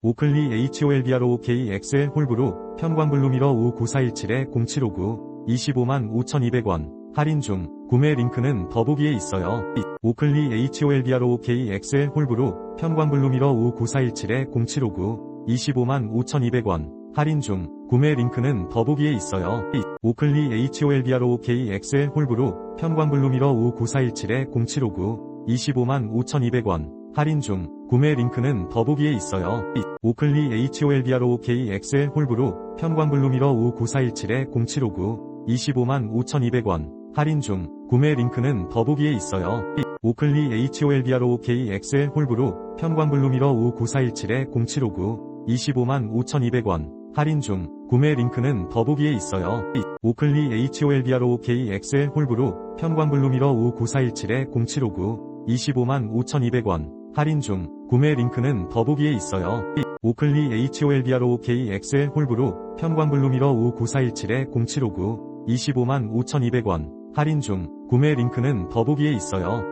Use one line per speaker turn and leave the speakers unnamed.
오클리 HOLBRO KXL 홀브루 편광블루미러 59417-0759 25만 5200원 할인 중 구매 링크는 더보기에 있어요. 오클리 HOLBRO KXL 홀브루 편광블루미러 59417-0759 25만 5200원 할인 중 구매 링크는 더보기에 있어요. 오클리 HOLBRO KXL 홀브루 편광블루미러 59417-0759 25만 5200원 할인 중 구매 링크는 더보기에 있어요. 오클리 HOLBRO KXL 홀브루 편광블루미러 59417-0759 25만 5200원 할인 중 구매 링크는 더보기에 있어요. 오클리 HOLBRO KXL 홀브루 편광블루미러 59417-0759 25만 5200원 할인 중 구매 링크는 더보기에 있어요. 오클리 HOLBRO KXL 홀브루 편광블루미러 59417-0759 25만 5200원 할인 중 구매 링크는 더보기에 있어요. 오클리 HOLBRO KXL 홀브루 편광블루미러 59417-0759 25만 5200원 할인 중 구매 링크는 더보기에 있어요.